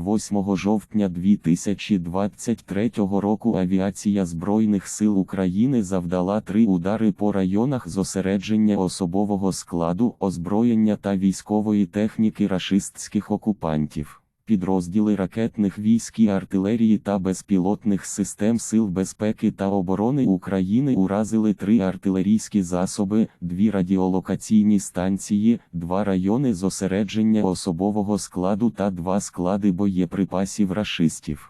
8 жовтня 2023 року авіація Збройних сил України завдала три удари по районах зосередження особового складу, озброєння та військової техніки рашистських окупантів. Підрозділи ракетних військ і артилерії та безпілотних систем Сил безпеки та оборони України уразили три артилерійські засоби, дві радіолокаційні станції, два райони зосередження особового складу та два склади боєприпасів рашистів.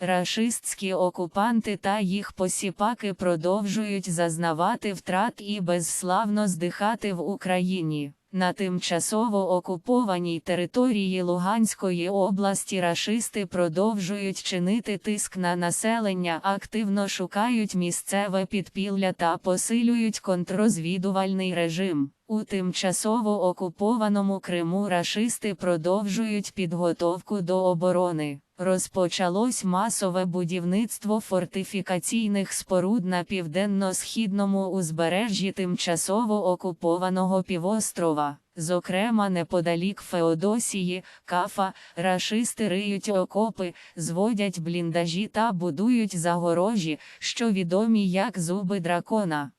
Рашистські окупанти та їх посіпаки продовжують зазнавати втрат і безславно здихати в Україні. На тимчасово окупованій території Луганської області рашисти продовжують чинити тиск на населення, активно шукають місцеве підпілля та посилюють контррозвідувальний режим. У тимчасово окупованому Криму рашисти продовжують підготовку до оборони. Розпочалось масове будівництво фортифікаційних споруд на південно-східному узбережжі тимчасово окупованого півострова. Зокрема, неподалік Феодосії, Кафа, рашисти риють окопи, зводять бліндажі та будують загорожі, що відомі як зуби дракона.